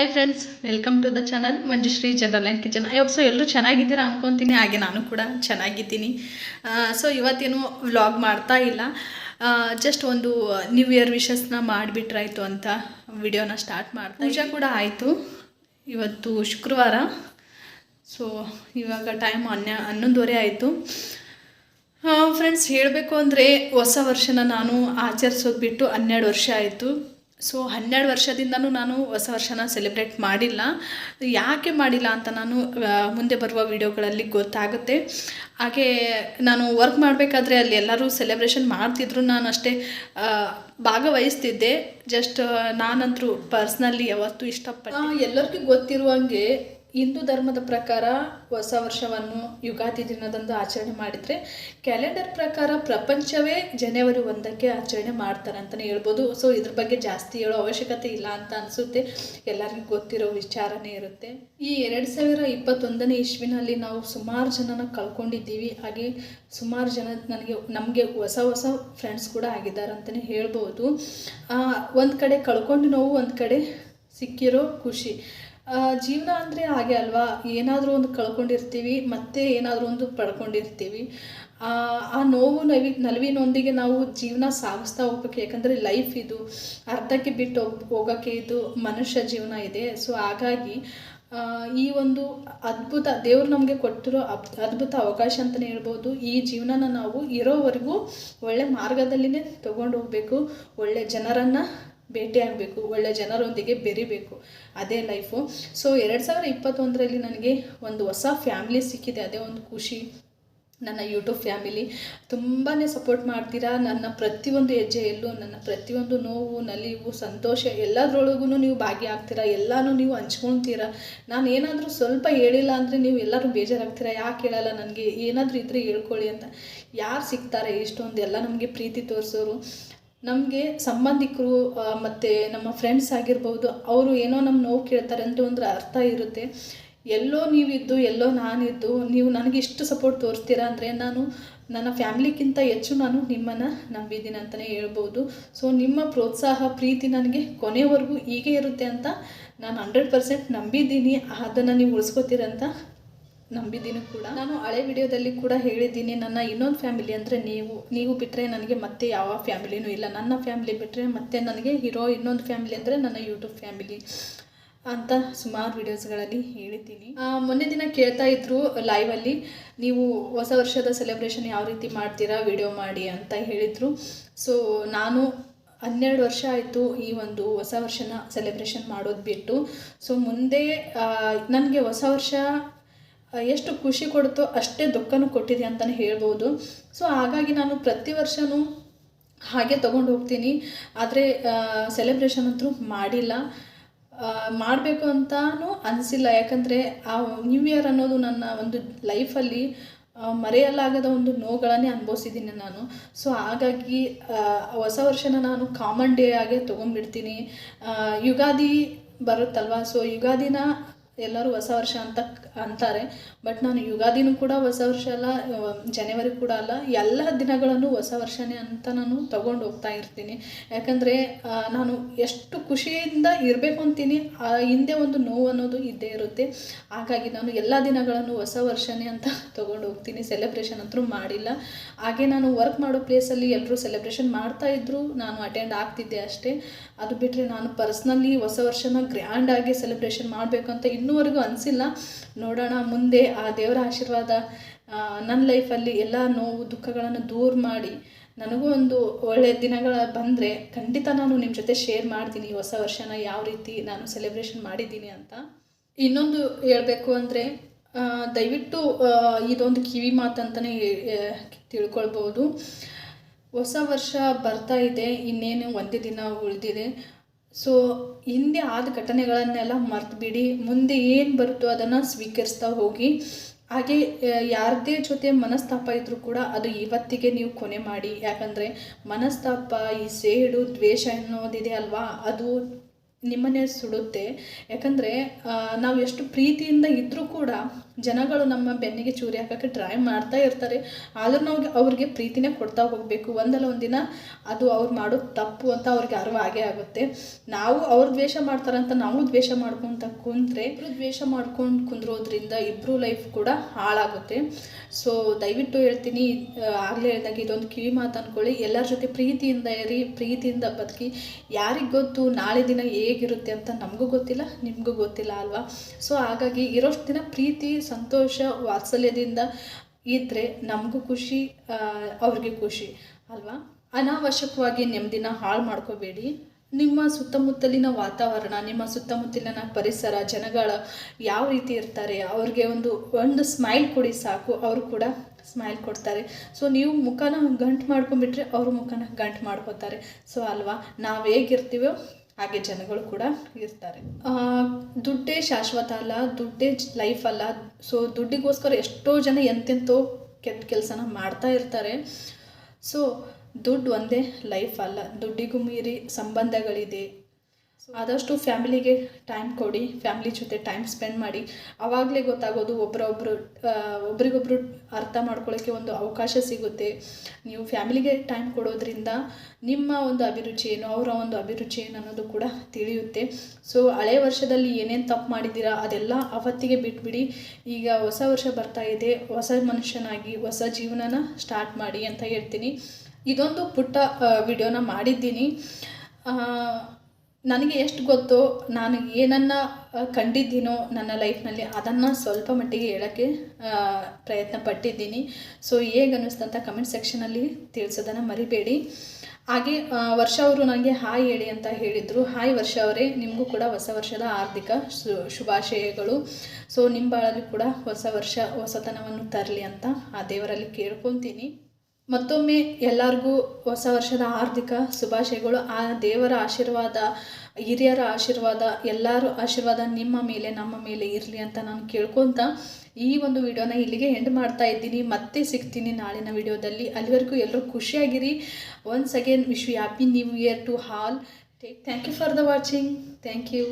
Hi friends welcome to the channel Manjushree general and kitchen I so ಎಲ್ಲರೂ ಚೆನ್ನಾಗಿದ್ದೀರಾ ಅನ್ಕೊತೀನಿ. ಹಾಗೆ ನಾನು ಕೂಡ ಚೆನ್ನಾಗಿದ್ದೀನಿ. ಸೊ ಇವತ್ತೇನು ವ್ಲಾಗ್ ಮಾಡ್ತಾ ಇಲ್ಲ. ಜಸ್ಟ್ ಒಂದು ನ್ಯೂ ಇಯರ್ ವಿಶಸ್ನ ಮಾಡಿಬಿಟ್ರಾಯ್ತು ಅಂತ ವಿಡಿಯೋನ ಸ್ಟಾರ್ಟ್ ಮಾಡ್ತಾ ಪೂಜಾ ಕೂಡ ಆಯಿತು. ಇವತ್ತು ಶುಕ್ರವಾರ. ಸೊ ಇವಾಗ ಟೈಮ್ ಹನ್ನೆ ಹನ್ನೊಂದುವರೆ ಆಯಿತು. ಫ್ರೆಂಡ್ಸ್ ಹೇಳಬೇಕು ಅಂದರೆ ಹೊಸ ವರ್ಷನ ನಾನು ಆಚರಿಸೋದು ಬಿಟ್ಟು ಹನ್ನೆರಡು ವರ್ಷ ಆಯಿತು. ಸೊ ಹನ್ನೆರಡು ವರ್ಷದಿಂದನೂ ನಾನು ಹೊಸ ವರ್ಷನ ಸೆಲೆಬ್ರೇಟ್ ಮಾಡಿಲ್ಲ. ಯಾಕೆ ಮಾಡಿಲ್ಲ ಅಂತ ನಾನು ಮುಂದೆ ಬರುವ ವಿಡಿಯೋಗಳಲ್ಲಿ ಗೊತ್ತಾಗುತ್ತೆ. ಹಾಗೆ ನಾನು ವರ್ಕ್ ಮಾಡಬೇಕಾದ್ರೆ ಅಲ್ಲಿ ಎಲ್ಲರೂ ಸೆಲೆಬ್ರೇಷನ್ ಮಾಡ್ತಿದ್ರು. ನಾನು ಅಷ್ಟೇ ಭಾಗವಹಿಸ್ತಿದ್ದೆ. ಜಸ್ಟ್ ನಾನಂತರೂ ಪರ್ಸ್ನಲಿ ಯಾವತ್ತೂ ಇಷ್ಟಪಟ್ಟು ಎಲ್ಲರಿಗೂ ಗೊತ್ತಿರುವಂಗೆ ಹಿಂದೂ ಧರ್ಮದ ಪ್ರಕಾರ ಹೊಸ ವರ್ಷವನ್ನು ಯುಗಾದಿ ದಿನದಂದು ಆಚರಣೆ ಮಾಡಿದರೆ ಕ್ಯಾಲೆಂಡರ್ ಪ್ರಕಾರ ಪ್ರಪಂಚವೇ ಜನವರಿ ಒಂದಕ್ಕೆ ಆಚರಣೆ ಮಾಡ್ತಾರೆ ಅಂತಲೇ ಹೇಳ್ಬೋದು. ಸೊ ಇದ್ರ ಬಗ್ಗೆ ಜಾಸ್ತಿ ಹೇಳೋ ಅವಶ್ಯಕತೆ ಇಲ್ಲ ಅಂತ ಅನಿಸುತ್ತೆ. ಎಲ್ಲರಿಗೂ ಗೊತ್ತಿರೋ ವಿಚಾರನೇ ಇರುತ್ತೆ. ಈ ಎರಡು ಸಾವಿರ ಇಪ್ಪತ್ತೊಂದನೇ ಇಸ್ವಿನಲ್ಲಿ ನಾವು ಸುಮಾರು ಜನನ ಕಳ್ಕೊಂಡಿದ್ದೀವಿ. ಹಾಗೆ ಸುಮಾರು ಜನ ನನಗೆ, ನಮಗೆ ಹೊಸ ಹೊಸ ಫ್ರೆಂಡ್ಸ್ ಕೂಡ ಆಗಿದ್ದಾರೆ ಅಂತಲೇ ಹೇಳ್ಬೋದು. ಒಂದು ಕಡೆ ಕಳ್ಕೊಂಡು ನೋವು ಒಂದು ಕಡೆ ಸಿಕ್ಕಿರೋ ಖುಷಿ. ಜೀವನ ಅಂದರೆ ಹಾಗೆ ಅಲ್ವಾ? ಏನಾದರೂ ಒಂದು ಕಳ್ಕೊಂಡಿರ್ತೀವಿ, ಮತ್ತೆ ಏನಾದರೂ ಒಂದು ಪಡ್ಕೊಂಡಿರ್ತೀವಿ. ಆ ನೋವು ನವಿ, ನಲಿವಿನೊಂದಿಗೆ ನಾವು ಜೀವನ ಸಾಗಿಸ್ತಾ ಹೋಗ್ಬೇಕು. ಯಾಕಂದರೆ ಲೈಫ್ ಇದು, ಅರ್ಧಕ್ಕೆ ಬಿಟ್ಟು ಹೋಗ್, ಹೋಗೋಕ್ಕೆ ಇದು ಮನುಷ್ಯ ಜೀವನ ಇದೆ. ಸೊ ಹಾಗಾಗಿ ಈ ಒಂದು ಅದ್ಭುತ, ದೇವರು ನಮಗೆ ಕೊಟ್ಟಿರೋ ಅಬ್ ಅದ್ಭುತ ಅವಕಾಶ ಅಂತಲೇ ಹೇಳ್ಬೋದು. ಈ ಜೀವನನ ನಾವು ಇರೋವರೆಗೂ ಒಳ್ಳೆ ಮಾರ್ಗದಲ್ಲಿನೇ ತೊಗೊಂಡು ಹೋಗಬೇಕು. ಒಳ್ಳೆ ಜನರನ್ನು ಭೇಟಿಯಾಗಬೇಕು ಒಳ್ಳೆ ಜನರೊಂದಿಗೆ ಬೆರಿಬೇಕು, ಅದೇ ಲೈಫು ಸೊ ಎರಡು ಸಾವಿರ ಇಪ್ಪತ್ತೊಂದರಲ್ಲಿ ನನಗೆ ಒಂದು ಹೊಸ ಫ್ಯಾಮಿಲಿ ಸಿಕ್ಕಿದೆ, ಅದೇ ಒಂದು ಖುಷಿ. ನನ್ನ ಯೂಟ್ಯೂಬ್ ಫ್ಯಾಮಿಲಿ ತುಂಬಾ ಸಪೋರ್ಟ್ ಮಾಡ್ತೀರಾ? ನನ್ನ ಪ್ರತಿಯೊಂದು ಹೆಜ್ಜೆಯಲ್ಲೂ ನನ್ನ ಪ್ರತಿಯೊಂದು ನೋವು, ನಲಿವು, ಸಂತೋಷ ಎಲ್ಲದರೊಳಗೂ ನೀವು ಭಾಗಿಯಾಗ್ತೀರಾ? ಎಲ್ಲನೂ ನೀವು ಹಂಚ್ಕೊಳ್ತೀರಾ? ನಾನು ಏನಾದರೂ ಸ್ವಲ್ಪ ಹೇಳಿಲ್ಲ ಅಂದರೆ ನೀವು ಎಲ್ಲರೂ ಬೇಜಾರಾಗ್ತೀರಾ? ಯಾಕೆ ಹೇಳಲ್ಲ ನನಗೆ? ಏನಾದರೂ ಇದ್ದರೆ ಹೇಳ್ಕೊಳ್ಳಿ ಅಂತ. ಯಾರು ಸಿಗ್ತಾರೆ? ಇಷ್ಟೊಂದು ಎಲ್ಲ ನಮಗೆ ಪ್ರೀತಿ ತೋರಿಸೋರು. ನಮಗೆ ಸಂಬಂಧಿಕರು ಮತ್ತು ನಮ್ಮ ಫ್ರೆಂಡ್ಸ್ ಆಗಿರ್ಬೋದು, ಅವರು ಏನೋ ನಮ್ಮ ನೋವು ಕೇಳ್ತಾರೆ ಅಂದರೆ ಒಂದು ಅರ್ಥ ಇರುತ್ತೆ. ಎಲ್ಲೋ ನೀವಿದ್ದು, ಎಲ್ಲೋ ನಾನಿದ್ದು, ನೀವು ನನಗೆ ಇಷ್ಟು ಸಪೋರ್ಟ್ ತೋರಿಸ್ತೀರಾ ಅಂದರೆ ನಾನು ನನ್ನ ಫ್ಯಾಮ್ಲಿಗಿಂತ ಹೆಚ್ಚು ನಾನು ನಿಮ್ಮನ್ನು ನಂಬಿದ್ದೀನಿ ಅಂತಲೇ ಹೇಳ್ಬೋದು. ಸೊ ನಿಮ್ಮ ಪ್ರೋತ್ಸಾಹ, ಪ್ರೀತಿ ನನಗೆ ಕೊನೆವರೆಗೂ ಹೀಗೆ ಇರುತ್ತೆ ಅಂತ ನಾನು ಹಂಡ್ರೆಡ್ ಪರ್ಸೆಂಟ್ ನಂಬಿದ್ದೀನಿ. ಅದನ್ನು ನೀವು ಉಳಿಸ್ಕೋತೀರಂತ ನಂಬಿದ್ದೀನಿ ಕೂಡ. ನಾನು ಹಳೆ ವಿಡಿಯೋದಲ್ಲಿ ಕೂಡ ಹೇಳಿದ್ದೀನಿ, ನನ್ನ ಇನ್ನೊಂದು ಫ್ಯಾಮಿಲಿ ಅಂದರೆ ನೀವು. ನೀವು ಬಿಟ್ಟರೆ ನನಗೆ ಮತ್ತೆ ಯಾವ ಫ್ಯಾಮಿಲಿನೂ ಇಲ್ಲ. ನನ್ನ ಫ್ಯಾಮಿಲಿ ಬಿಟ್ಟರೆ ಮತ್ತೆ ನನಗೆ ಇರೋ ಇನ್ನೊಂದು ಫ್ಯಾಮಿಲಿ ಅಂದರೆ ನನ್ನ ಯೂಟ್ಯೂಬ್ ಫ್ಯಾಮಿಲಿ ಅಂತ ಸುಮಾರು ವಿಡಿಯೋಸ್ಗಳಲ್ಲಿ ಹೇಳಿದ್ದೀನಿ. ಮೊನ್ನೆ ದಿನ ಕೇಳ್ತಾ ಇದ್ರು ಲೈವಲ್ಲಿ ನೀವು ಹೊಸ ವರ್ಷದ ಸೆಲೆಬ್ರೇಷನ್ ಯಾವ ರೀತಿ ಮಾಡ್ತೀರಾ ವಿಡಿಯೋ ಮಾಡಿ ಅಂತ ಹೇಳಿದರು. ಸೊ ನಾನು ಹನ್ನೆರಡು ವರ್ಷ ಆಯಿತು ಈ ಒಂದು ಹೊಸ ವರ್ಷನ ಸೆಲೆಬ್ರೇಷನ್ ಮಾಡೋದು ಬಿಟ್ಟು. ಸೊ ಮುಂದೆ ನನಗೆ ಹೊಸ ವರ್ಷ ಎಷ್ಟು ಖುಷಿ ಕೊಡುತ್ತೋ ಅಷ್ಟೇ ದುಃಖನೂ ಕೊಟ್ಟಿದೆ ಅಂತಲೇ ಹೇಳ್ಬೋದು. ಸೊ ಹಾಗಾಗಿ ನಾನು ಪ್ರತಿ ವರ್ಷವೂ ಹಾಗೆ ತೊಗೊಂಡು ಹೋಗ್ತೀನಿ. ಆದರೆ ಸೆಲೆಬ್ರೇಷನ್ ಅಂತೂ ಮಾಡಿಲ್ಲ. ಮಾಡಬೇಕು ಅಂತಲೂ ಅನಿಸಿಲ್ಲ. ಯಾಕಂದರೆ, ಆ ನ್ಯೂ ಇಯರ್ ಅನ್ನೋದು ನನ್ನ ಒಂದು ಲೈಫಲ್ಲಿ ಮರೆಯಲಾಗದ ಒಂದು ನೋವುಗಳನ್ನೇ ಅನುಭವಿಸಿದ್ದೀನಿ ನಾನು. ಸೊ ಹಾಗಾಗಿ ಹೊಸ ವರ್ಷನ ನಾನು ಕಾಮನ್ ಡೇ ಆಗೇ ತೊಗೊಂಡ್ಬಿಡ್ತೀನಿ. ಯುಗಾದಿ ಬರುತ್ತಲ್ವಾ? ಸೊ ಯುಗಾದಿನ ಎಲ್ಲರೂ ಹೊಸ ವರ್ಷ ಅಂತ ಅಂತಾರೆ. ಬಟ್ ನಾನು ಯುಗಾದಿನೂ ಕೂಡ ಹೊಸ ವರ್ಷ ಅಲ್ಲ ಜನವರಿ ಕೂಡ ಅಲ್ಲ, ಎಲ್ಲ ದಿನಗಳನ್ನು ಹೊಸ ವರ್ಷನೇ ಅಂತ ನಾನು ತಗೊಂಡು ಹೋಗ್ತಾ ಇರ್ತೀನಿ. ಯಾಕಂದರೆ ನಾನು ಎಷ್ಟು ಖುಷಿಯಿಂದ ಇರಬೇಕು ಅಂತೀನಿ, ಆ ಹಿಂದೆ ಒಂದು ನೋವು ಅನ್ನೋದು ಇದ್ದೇ ಇರುತ್ತೆ. ಹಾಗಾಗಿ ನಾನು ಎಲ್ಲ ದಿನಗಳನ್ನು ಹೊಸ ವರ್ಷನೇ ಅಂತ ತಗೊಂಡು ಹೋಗ್ತೀನಿ. ಸೆಲೆಬ್ರೇಷನ್ ಅಂತೂ ಮಾಡಿಲ್ಲ. ಹಾಗೆ ನಾನು ವರ್ಕ್ ಮಾಡೋ ಪ್ಲೇಸಲ್ಲಿ ಎಲ್ಲರೂ ಸೆಲೆಬ್ರೇಷನ್ ಮಾಡ್ತಾ ಇದ್ರು, ನಾನು ಅಟೆಂಡ್ ಆಗ್ತಿದ್ದೆ ಅಷ್ಟೇ. ಅದು ಬಿಟ್ಟರೆ ನಾನು ಪರ್ಸ್ನಲಿ ಹೊಸ ವರ್ಷನ ಗ್ರ್ಯಾಂಡಾಗಿ ಸೆಲೆಬ್ರೇಷನ್ ಮಾಡಬೇಕು ಅಂತ ಇನ್ನೂವರೆಗೂ ಅನಿಸಿಲ್ಲ. ನೋಡೋಣ, ಮುಂದೆ ಆ ದೇವರ ಆಶೀರ್ವಾದ ನನ್ನ ಲೈಫಲ್ಲಿ ಎಲ್ಲ ನೋವು, ದುಃಖಗಳನ್ನು ದೂರ ಮಾಡಿ, ನನಗೂ ಒಂದು ಒಳ್ಳೆಯ ದಿನಗಳ ಬಂದರೆ ಖಂಡಿತ ನಾನು ನಿಮ್ಮ ಜೊತೆ ಶೇರ್ ಮಾಡ್ತೀನಿ ಹೊಸ ವರ್ಷನ ಯಾವ ರೀತಿ ನಾನು ಸೆಲೆಬ್ರೇಷನ್ ಮಾಡಿದ್ದೀನಿ ಅಂತ. ಇನ್ನೊಂದು ಹೇಳಬೇಕು ಅಂದರೆ ದಯವಿಟ್ಟು ಇದೊಂದು ಕಿವಿ ಮಾತಂತಲೇ ತಿಳ್ಕೊಳ್ಬೋದು. ಹೊಸ ವರ್ಷ ಬರ್ತಾ ಇದೆ, ಇನ್ನೇನು ಒಂದೇ ದಿನ ಉಳಿದಿದೆ. ಸೊ ಹಿಂದೆ ಆದ ಘಟನೆಗಳನ್ನೆಲ್ಲ ಮರ್ತುಬಿಡಿ, ಮುಂದೆ ಏನು ಬರುತ್ತೋ ಅದನ್ನು ಸ್ವೀಕರಿಸ್ತಾ ಹೋಗಿ. ಹಾಗೆ ಯಾರದೇ ಜೊತೆ ಮನಸ್ತಾಪ ಇದ್ದರೂ ಕೂಡ ಅದು ಇವತ್ತಿಗೆ ನೀವು ಕೊನೆ ಮಾಡಿ. ಯಾಕಂದರೆ ಮನಸ್ತಾಪ, ಈ ಸೇಡು, ದ್ವೇಷ ಅನ್ನೋದಿದೆ ಅಲ್ವಾ? ಅದು ನಿಮ್ಮನ್ನೇ ಸುಡುತ್ತೆ. ಯಾಕಂದರೆ ನಾವು ಎಷ್ಟು ಪ್ರೀತಿಯಿಂದ ಇದ್ದರೂ ಕೂಡ ಜನಗಳು ನಮ್ಮ ಬೆನ್ನಿಗೆ ಚೂರಿ ಹಾಕೋಕ್ಕೆ ಟ್ರೈ ಮಾಡ್ತಾ ಇರ್ತಾರೆ. ಆದರೂ ನಾವು ಅವ್ರಿಗೆ ಪ್ರೀತಿನೇ ಕೊಡ್ತಾ ಹೋಗಬೇಕು. ಒಂದಲ್ಲ ಒಂದಿನ ಅದು ಅವ್ರು ಮಾಡೋ ತಪ್ಪು ಅಂತ ಅವ್ರಿಗೆ ಅರಿವು ಆಗೇ ಆಗುತ್ತೆ. ನಾವು ಅವ್ರು ದ್ವೇಷ ಮಾಡ್ತಾರಂತ ನಾವು ದ್ವೇಷ ಮಾಡ್ಕೊತ ಕುಂದ್ರೆ ಇಬ್ಬರು ದ್ವೇಷ ಮಾಡ್ಕೊಂಡು ಕುಂದ್ರೋದ್ರಿಂದ ಇಬ್ಬರು ಲೈಫ್ ಕೂಡ ಹಾಳಾಗುತ್ತೆ. ಸೊ ದಯವಿಟ್ಟು ಹೇಳ್ತೀನಿ ಆಗಲೇ ಹೇಳಿದಾಗ ಇದೊಂದು ಕಿವಿ ಮಾತು ಅಂದ್ಕೊಳ್ಳಿ ಎಲ್ಲರ ಜೊತೆ ಪ್ರೀತಿಯಿಂದ ಇರಿ, ಪ್ರೀತಿಯಿಂದ ಬದುಕಿ. ಯಾರಿಗೆ ಗೊತ್ತು, ನಾಳೆ ದಿನ ಹೇಗಿರುತ್ತೆ ಅಂತ ನಮಗೂ ಗೊತ್ತಿಲ್ಲ, ನಿಮಗೂ ಗೊತ್ತಿಲ್ಲ ಅಲ್ವಾ? ಸೊ ಹಾಗಾಗಿ ಇರೋಷ್ಟು ದಿನ ಪ್ರೀತಿ, ಸಂತೋಷ, ವಾತ್ಸಲ್ಯದಿಂದ ಇದ್ದರೆ ನಮಗೂ ಖುಷಿ ಅವ್ರಿಗೆ ಖುಷಿ ಅಲ್ವಾ? ಅನಾವಶ್ಯಕವಾಗಿ ನೆಮ್ಮದಿನ ಹಾಳು ಮಾಡ್ಕೋಬೇಡಿ. ನಿಮ್ಮ ಸುತ್ತಮುತ್ತಲಿನ ವಾತಾವರಣ, ನಿಮ್ಮ ಸುತ್ತಮುತ್ತಲಿನ ಪರಿಸರ, ಜನಗಳ ಯಾವ ರೀತಿ ಇರ್ತಾರೆ, ಅವ್ರಿಗೆ ಒಂದು ಒಂದು ಸ್ಮೈಲ್ ಕೊಡಿ ಸಾಕು, ಅವರು ಕೂಡ ಸ್ಮೈಲ್ ಕೊಡ್ತಾರೆ. ಸೊ ನೀವು ಮುಖನ ಗಂಟು ಮಾಡ್ಕೊಂಬಿಟ್ರೆ ಅವರು ಮುಖನ ಗಂಟು ಮಾಡ್ಕೋತಾರೆ. ಸೊ ಅಲ್ವಾ? ನಾವು ಹೇಗಿರ್ತೀವೋ ಹಾಗೆ ಜನಗಳು ಕೂಡ ಇರ್ತಾರೆ. ದುಡ್ಡೇ ಶಾಶ್ವತ ಅಲ್ಲ, ದುಡ್ಡೇ ಲೈಫ್ ಅಲ್ಲ. ಸೊ ದುಡ್ಡಿಗೋಸ್ಕರ ಎಷ್ಟೋ ಜನ ಎಂತೆಂಥೋ ಕೆಟ್ಟ ಕೆಲಸನ ಮಾಡ್ತಾ ಇರ್ತಾರೆ. ಸೊ ದುಡ್ಡು ಒಂದೇ ಲೈಫ್ ಅಲ್ಲ. ದುಡ್ಡಿಗೂ ಮೀರಿ ಸಂಬಂಧಗಳಿದೆ. ಆದಷ್ಟು ಫ್ಯಾಮಿಲಿಗೆ ಟೈಮ್ ಕೊಡಿ, ಫ್ಯಾಮಿಲಿ ಜೊತೆ ಟೈಮ್ ಸ್ಪೆಂಡ್ ಮಾಡಿ. ಆವಾಗಲೇ ಗೊತ್ತಾಗೋದು ಒಬ್ಬರೊಬ್ಬರು ಒಬ್ರಿಗೊಬ್ರು ಅರ್ಥ ಮಾಡ್ಕೊಳ್ಳೋಕ್ಕೆ ಒಂದು ಅವಕಾಶ ಸಿಗುತ್ತೆ. ನೀವು ಫ್ಯಾಮಿಲಿಗೆ ಟೈಮ್ ಕೊಡೋದ್ರಿಂದ ನಿಮ್ಮ ಒಂದು ಅಭಿರುಚಿ ಏನು, ಅವರ ಒಂದು ಅಭಿರುಚಿ ಏನು ಅನ್ನೋದು ಕೂಡ ತಿಳಿಯುತ್ತೆ. ಸೊ ಹಳೆ ವರ್ಷದಲ್ಲಿ ಏನೇನು ತಪ್ಪು ಮಾಡಿದ್ದೀರಾ ಅದೆಲ್ಲ ಅವತ್ತಿಗೆ ಬಿಟ್ಬಿಡಿ. ಈಗ ಹೊಸ ವರ್ಷ ಬರ್ತಾ ಇದೆ, ಹೊಸ ಮನುಷ್ಯನಾಗಿ, ಹೊಸ ಜೀವನನ ಸ್ಟಾರ್ಟ್ ಮಾಡಿ ಅಂತ ಹೇಳ್ತೀನಿ. ಇದೊಂದು ಪುಟ್ಟ ವಿಡಿಯೋನ ಮಾಡಿದ್ದೀನಿ. ನನಗೆ ಎಷ್ಟು ಗೊತ್ತೋ ನಾನು ಏನನ್ನು ಕಂಡಿದ್ದೀನೋ ನನ್ನ ಲೈಫ್ನಲ್ಲಿ ಅದನ್ನು ಸ್ವಲ್ಪ ಮಟ್ಟಿಗೆ ಹೇಳೋಕ್ಕೆ ಪ್ರಯತ್ನ ಪಟ್ಟಿದ್ದೀನಿ ಸೊ ಹೇಗೆ ಅನ್ನಿಸ್ತಂತ ಕಮೆಂಟ್ ಸೆಕ್ಷನಲ್ಲಿ ತಿಳಿಸೋದನ್ನು ಮರಿಬೇಡಿ. ಹಾಗೆ ವರ್ಷ ಅವರು ನನಗೆ ಹಾಯ್ ಹೇಳಿ ಅಂತ ಹೇಳಿದರು. ಹಾಯ್ ವರ್ಷ ಅವರೇ, ನಿಮಗೂ ಕೂಡ ಹೊಸ ವರ್ಷದ ಆರ್ಥಿಕ ಶುಭಾಶಯಗಳು. ಸೊ ನಿಮ್ಮ ಬಾಳಲ್ಲಿ ಕೂಡ ಹೊಸ ವರ್ಷ, ಹೊಸತನವನ್ನು ತರಲಿ ಅಂತ ಆ ದೇವರಲ್ಲಿ ಕೇಳ್ಕೊತೀನಿ. ಮತ್ತೊಮ್ಮೆ ಎಲ್ಲರಿಗೂ ಹೊಸ ವರ್ಷದ ಹಾರ್ದಿಕ ಶುಭಾಶಯಗಳು. ಆ ದೇವರ ಆಶೀರ್ವಾದ, ಹಿರಿಯರ ಆಶೀರ್ವಾದ, ಎಲ್ಲರ ಆಶೀರ್ವಾದ ನಿಮ್ಮ ಮೇಲೆ, ನಮ್ಮ ಮೇಲೆ ಇರಲಿ ಅಂತ ನಾನು ಕೇಳ್ಕೊತ ಈ ಒಂದು ವಿಡಿಯೋನ ಇಲ್ಲಿಗೆ ಎಂಡ್ ಮಾಡ್ತಾ ಇದ್ದೀನಿ. ಮತ್ತೆ ಸಿಗ್ತೀನಿ ನಾಳಿನ ವಿಡಿಯೋದಲ್ಲಿ. ಅಲ್ಲಿವರೆಗೂ ಎಲ್ಲರೂ ಖುಷಿಯಾಗಿರಿ. Once again wish you happy new year to all take thank you for the watching thank you